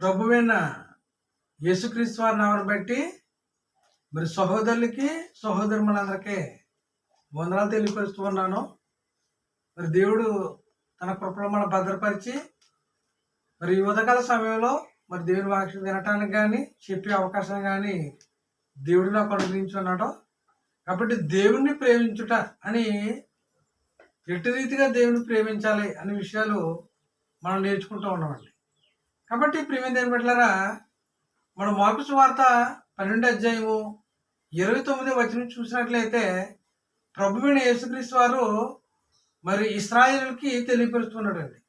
ప్రభువైన యేసుక్రీస్తు వారి నామను బట్టి మరి సహోదరులకి సహోదరులందరికీ వందనాలు తెలియపరుస్తూ ఉన్నాను. మరి దేవుడు తన కృపలో మనం భద్రపరిచి మరి ఈ సమయంలో మరి దేవుని వాక్యం వినటానికి కానీ చెప్పే అవకాశం కానీ దేవుడు నాకు అనుగ్రహించున్నాడు కాబట్టి దేవుణ్ణి ప్రేమించుట అని ఎట్టి రీతిగా దేవుని ప్రేమించాలి అనే విషయాలు మనం నేర్చుకుంటూ ఉన్నామండి. కాబట్టి ప్రేమ దేని బిడ్డలారా మనం మార్పు వార్త పన్నెండు అధ్యాయము ఇరవై తొమ్మిది వచ్చిన చూసినట్లయితే ప్రభువైన యేసుక్రీస్తు వారు మరి ఇస్రాయిల్కి తెలియపరుస్తున్నాడండి.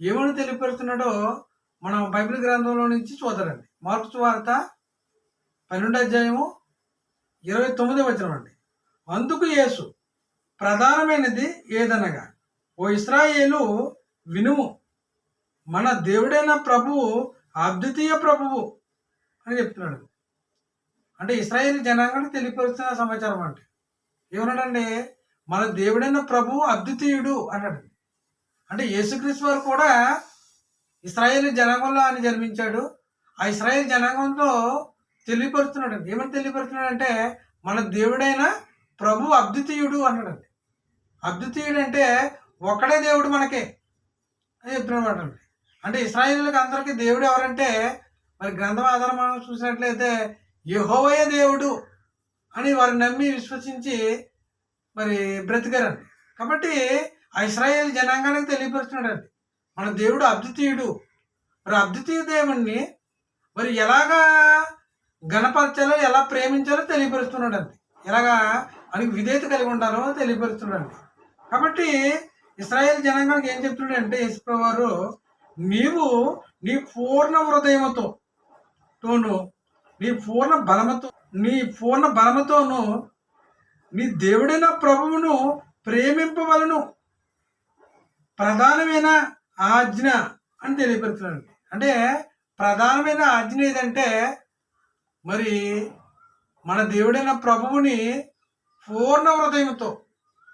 ఏమని తెలియపరుస్తున్నాడో మనం బైబిల్ గ్రంథంలో నుంచి చూద్దారండి మార్పు వార్త పన్నెండు అధ్యాయము ఇరవై తొమ్మిది వచనం అండి. అందుకు యేసు ప్రధానమైనది ఏదనగా ఓ ఇస్రాయేలు వినుము మన దేవుడైన ప్రభువు అద్వితీయ ప్రభువు అని చెప్తున్నాడు. అంటే ఇస్రాయేల్ జనాంగానికి తెలియపరుస్తున్న సమాచారం అంటే. ఏమన్నాడండి మన దేవుడైన ప్రభువు అద్వితీయుడు అన్నాడు. అంటే యేసుక్రీస్తు వారు కూడా ఇస్రాయేల్ జనాంగంలో ఆయన జన్మించాడు. ఆ ఇస్రాయేల్ జనాంగంతో తెలియపరుస్తున్నాడు. ఏమని తెలియపరుస్తున్నాడు అంటే మన దేవుడైన ప్రభు అద్వితీయుడు అన్నాడు. అద్వితీయుడు అంటే ఒకడే దేవుడు మనకే అని చెప్తున్నాడు అండి అంటే ఇస్రాయిల్కి అందరికీ దేవుడు ఎవరంటే మరి గ్రంథం ఆధారం మనం చూసినట్లయితే యహోవయ దేవుడు అని వారు నమ్మి విశ్వసించి మరి బ్రతికారండి. కాబట్టి ఆ ఇస్రాయేల్ జనాంగానికి తెలియపరుస్తున్నాడండి. మన దేవుడు అద్వితీయుడు. మరి అద్వితీయ దేవుణ్ణి మరి ఎలాగా గణపరచాలో ఎలా ప్రేమించాలో తెలియపరుస్తున్నాడండి. ఎలాగా ఆయనకి విధేయత కలిగి ఉండాలో తెలియపరుస్తున్నాడండి. కాబట్టి ఇస్రాయేల్ జనాంగానికి ఏం చెప్తున్నాడంటే యేసుప్రభు వారు నీవు నీ పూర్ణ హృదయముతో తోను నీ పూర్ణ బలముతో నీ పూర్ణ బలముతోను నీ దేవుడైన ప్రభువును ప్రేమింపవలను. ప్రధానమైన ఆజ్ఞ అని తెలియపరుస్తున్నాడు అంటే ప్రధానమైన ఆజ్ఞ ఏదంటే మరి మన దేవుడైన ప్రభువుని పూర్ణ హృదయంతో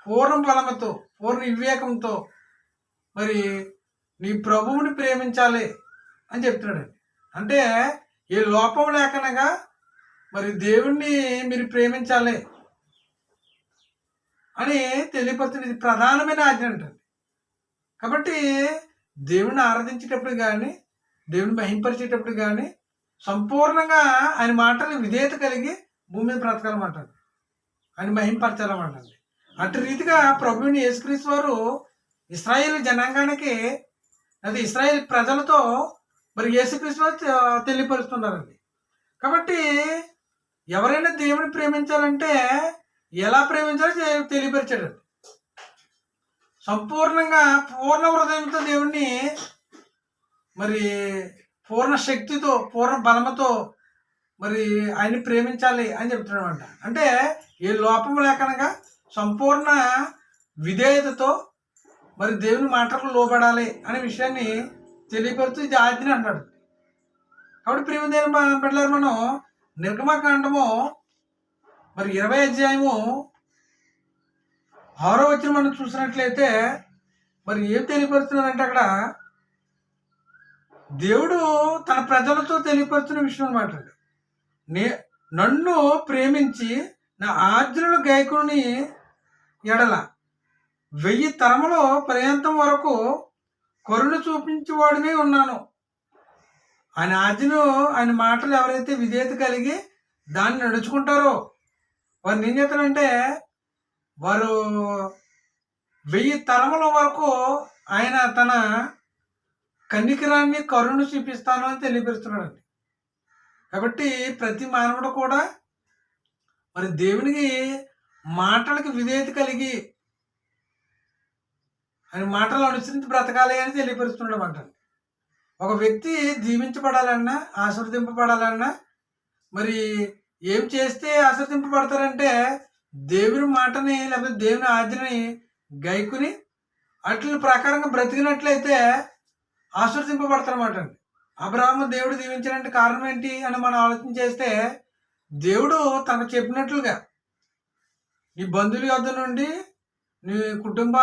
పూర్ణ బలముతో పూర్ణ వివేకంతో మరి నీ ప్రభువుని ప్రేమించాలి అని చెప్తున్నాడు. అంటే ఏ లోపం లేకనగా మరి దేవుణ్ణి మీరు ప్రేమించాలి అని తెలియపరుస్తుంది ఇది ప్రధానమైన ఆజ్ఞ అంటండి కాబట్టి దేవుణ్ణి ఆరాధించేటప్పుడు కానీ దేవుని మహింపరిచేటప్పుడు కానీ సంపూర్ణంగా ఆయన మాటలు విధేయత కలిగి భూమి మీద బ్రతకాలన్నమాట. ఆయన మహింపరచాలన్నమాట. అటు రీతిగా ప్రభువుని యేసుక్రీస్తు వారు ఇస్రాయేల్ జనాంగానికి అది ఇస్రాయేల్ ప్రజలతో మరి యేసుక్రీస్తు తెలియపరుస్తున్నారండి. కాబట్టి ఎవరైనా దేవుని ప్రేమించాలంటే ఎలా ప్రేమించాలో తెలియపరిచాడండి. సంపూర్ణంగా పూర్ణ హృదయంతో దేవుణ్ణి మరి పూర్ణ శక్తితో పూర్ణ బలముతో మరి ఆయన్ని ప్రేమించాలి అని చెప్తున్నాడు అంటే ఏ లోపం లేకనగా సంపూర్ణ విధేయతతో మరి దేవుని మాటలకు లోపడాలి అనే విషయాన్ని తెలియపరుస్తూ ఇది ఆజ్ఞ అంటాడు. కాబట్టి ప్రేమదేవి బిడ్డలారు మనం నిర్గమకాండము మరి ఇరవై అధ్యాయము ఆరో వచ్చిన మనం చూసినట్లయితే మరి ఏం తెలియపరుస్తున్నారంటే అక్కడ దేవుడు తన ప్రజలతో తెలియపరుస్తున్న విషయం అనమాట నే నన్ను ప్రేమించి నా ఆర్జునుడు గాయకుని ఎడల. వెయ్యి తరములో పర్యంతం వరకు కరుణ చూపించేవాడినే ఉన్నాను. ఆయన ఆజ్ఞను ఆయన మాటలు ఎవరైతే విధేయత కలిగి దాన్ని నడుచుకుంటారో వారు ఏం చేస్తారంటే వారు వెయ్యి తరముల వరకు ఆయన తన కన్నికరాన్ని కరుణ చూపిస్తాను అని తెలియపరుస్తున్నాడండి. కాబట్టి ప్రతి మానవుడు కూడా మరి దేవునికి మాటలకు విధేయత కలిగి ఆయన మాటలు అనుసరించి బ్రతకాలి అని తెలియపరుస్తుండడం అంటారు ఒక వ్యక్తి జీవించబడాలన్నా ఆశ్రదింపబడాలన్నా మరి ఏం చేస్తే ఆశ్రదింపబడతారంటే దేవుని మాటని లేకపోతే దేవుని ఆజ్ఞని గైకుని అట్ల ప్రకారంగా బ్రతికినట్లయితే ఆశ్రదింపబడతారన్నమాట అండి అబ్రాహ్మ దేవుడు దీవించడానికి కారణం ఏంటి అని మనం ఆలోచన చేస్తే దేవుడు తనకు చెప్పినట్లుగా నీ బంధువుల యొద్ద నుండి నీ కుటుంబ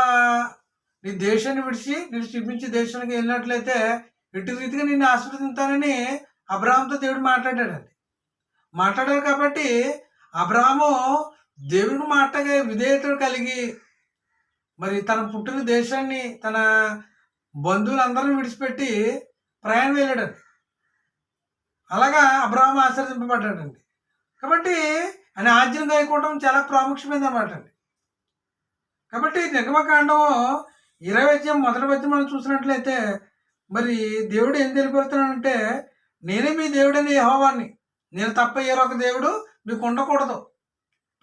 నీ దేశాన్ని విడిచి నేను చూపించి దేశానికి వెళ్ళినట్లయితే ఇటు రీతిగా నిన్ను ఆశీర్వదింతానని అబ్రహాంతో దేవుడు మాట్లాడాడండి. మాట్లాడారు కాబట్టి అబ్రహాము దేవుడు మాటగా విధేయతలు కలిగి మరి తన పుట్టిన దేశాన్ని తన బంధువులందరినీ విడిచిపెట్టి ప్రయాణం వెళ్ళాడండి. అలాగా అబ్రహాం ఆశ్రదింపబడ్డాడండి కాబట్టి ఆయన ఆజ్యం గాయకోవడం చాలా ప్రాముఖ్యమైనది అన్నమాట అండి. కాబట్టి నిగమకాండం ఇరవై అధ్యాయం మొదటి వద్యం మనం చూసినట్లయితే మరి దేవుడు ఏం తెలియపడుతున్నాడంటే నేనే మీ దేవుడని యెహోవాని. నేను తప్ప ఏరొక దేవుడు మీకు ఉండకూడదు.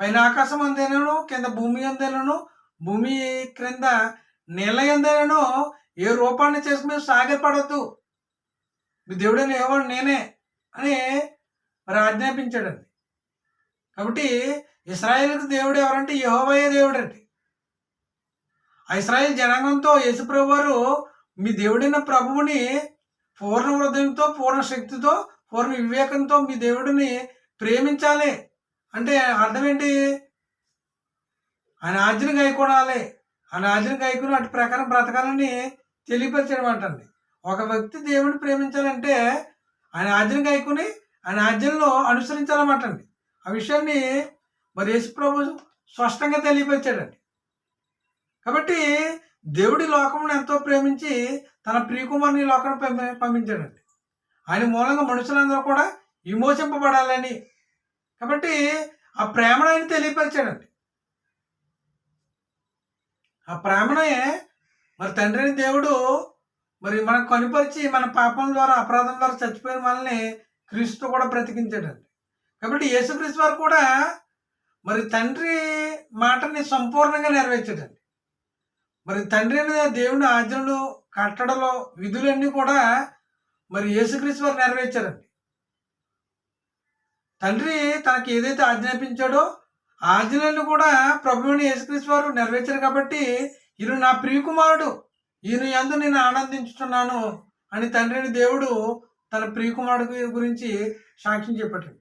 పైన ఆకాశం అందేనను కింద భూమి అందేనను భూమి క్రింద నీళ్ళ ఎందేనను ఏ రూపాన్ని చేసి మీరు సాగపడద్దు. మీ దేవుడని యెహోవా నేనే అని మరి ఆజ్ఞాపించాడండి. కాబట్టి ఇస్రాయేల్కి దేవుడు ఎవరంటే యహోవయ్య దేవుడు అండి ఇస్రాయేల్ జనాంగంతో యేసుప్రభు వారు మీ దేవుడైన ప్రభువుని పూర్ణ హృదయంతో పూర్ణ శక్తితో పూర్ణ వివేకంతో మీ దేవుడిని ప్రేమించాలి. అంటే అర్థం ఏంటి? ఆయన ఆజ్ఞను గాయకొనాలి ఆయన ఆజ్ఞను గాయకుని అటు ప్రకారం బ్రతకాలని తెలియపరిచడం అంటండి ఒక వ్యక్తి దేవుడిని ప్రేమించాలంటే ఆయన ఆజ్ఞను గాయకుని ఆయన ఆజ్ఞలను అనుసరించాలన్నమాటండి. ఆ విషయాన్ని మరి యేసు ప్రభు స్పష్టంగా తెలియపరిచాడండి. కాబట్టి దేవుడి లోకమును ఎంతో ప్రేమించి తన ప్రియకుమారిని ఈ లోకాన్ని పంపించాడండి. ఆయన మూలంగా మనుషులందరూ కూడా విమోచింపబడాలని. కాబట్టి ఆ ప్రేమను ఆయన తెలియపరిచాడండి. ఆ ప్రేమనే మరి తండ్రి దేవుడు మరి మనకు కనుపరిచి మన పాపం ద్వారా అపరాధం ద్వారా చచ్చిపోయిన మనల్ని క్రీస్తు కూడా బ్రతికించాడండి. కాబట్టి యేసుక్రీస్తు వారు కూడా మరి తండ్రి మాటని సంపూర్ణంగా నెరవేర్చాడండి. మరి తండ్రి అయిన దేవుని ఆజ్ఞలు కట్టడలో విధులన్నీ కూడా మరి యేసుక్రీస్తు వారు నెరవేర్చారండి. తండ్రి తనకి ఏదైతే ఆజ్ఞాపించాడో ఆజ్ఞలన్నీ కూడా ప్రభువుని యేసుక్రీస్తు వారు నెరవేర్చారు కాబట్టి ఈయన నా ప్రియకుమారుడు ఈయన ఎందు నేను ఆనందించుతున్నాను అని తండ్రిని దేవుడు తన ప్రియకుమారుడు గురించి సాక్ష్యం చెప్పాడండి.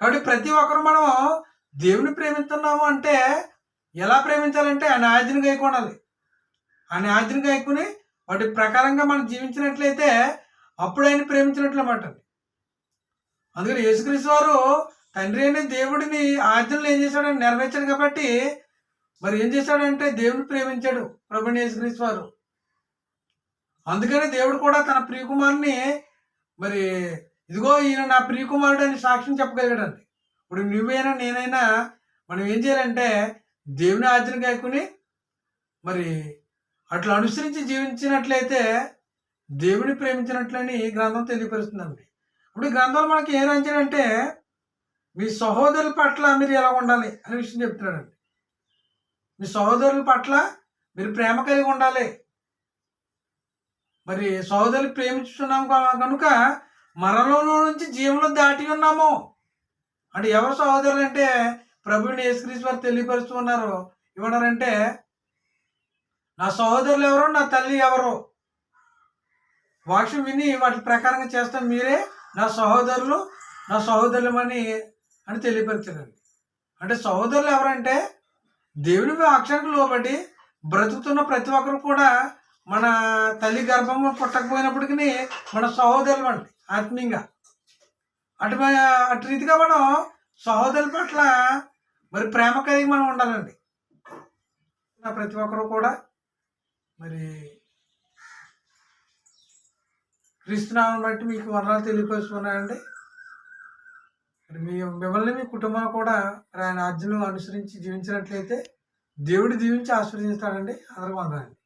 కాబట్టి ప్రతి ఒక్కరు మనం దేవుని ప్రేమిస్తున్నాము అంటే ఎలా ప్రేమించాలంటే ఆయన ఆజ్ఞను గైకొనాలి ఆయన ఆజ్ఞను గైకొని వాటి ప్రకారంగా మనం జీవించినట్లయితే అప్పుడు ఆయన ప్రేమించినట్లు అన్నమాట అందుకని యేసుక్రీస్తు వారు తండ్రి అనే దేవుడిని ఆజ్ఞలు ఏం చేశాడని నెరవేర్చాడు కాబట్టి మరి ఏం చేశాడంటే దేవుడిని ప్రేమించాడు ప్రభుని యేసుక్రీస్తు వారు. అందుకని దేవుడు కూడా తన ప్రియకుమారుని మరి ఇదిగో ఈయన నా ప్రియకుమారుడు అని సాక్ష్యం చెప్పగలిగాడండి. ఇప్పుడు నువ్వైనా నేనైనా మనం ఏం చేయాలంటే దేవుని ఆజ్ఞ కాకుని మరి అట్లా అనుసరించి జీవించినట్లయితే దేవుని ప్రేమించినట్లని ఈ గ్రంథం తెలియపరుస్తుందండి. ఇప్పుడు ఈ గ్రంథాలు మనకి ఏం అంటే మీ సహోదరుల పట్ల మీరు ఎలా ఉండాలి అనే విషయం చెప్తున్నాడండి. మీ సహోదరుల పట్ల మీరు ప్రేమ కలిగి ఉండాలి. మరి సహోదరులు ప్రేమించుతున్నాం కనుక మరణంలో నుంచి జీవంలో దాటి ఉన్నాము. అంటే ఎవరు సహోదరులు అంటే ప్రభుని యేసుక్రీస్తు వారు తెలియపరుస్తూ ఉన్నారు. ఏమన్నారంటే నా సహోదరులు ఎవరు నా తల్లి ఎవరు? వాక్యం విని వాటి ప్రకారంగా చేస్తాం మీరే. నా సహోదరులు నా సహోదరులమని అని తెలియపరిచారండి అంటే సహోదరులు ఎవరంటే దేవుని వాక్యానికి లోబడి బ్రతుకుతున్న ప్రతి ఒక్కరు కూడా మన తల్లి గర్భం పుట్టకపోయినప్పటికీ మన సహోదరులు అండి ఆత్మీయంగా. అటు అటు రీతిగా మనం సహోదరుల పట్ల మరి ప్రేమ కలిగి మనం ఉండాలండి. నా ప్రతి ఒక్కరు కూడా మరి క్రీస్తునామం బట్టి మీకు వర్ణాలు తెలియపరుచుకున్నాయండి మరి మీ మిమ్మల్ని మీ కుటుంబం కూడా మరి ఆయన ఆజ్ఞలు అనుసరించి జీవించినట్లయితే దేవుడు దీవించి ఆశీర్వదిస్తాడండి. అందరూ వందనండి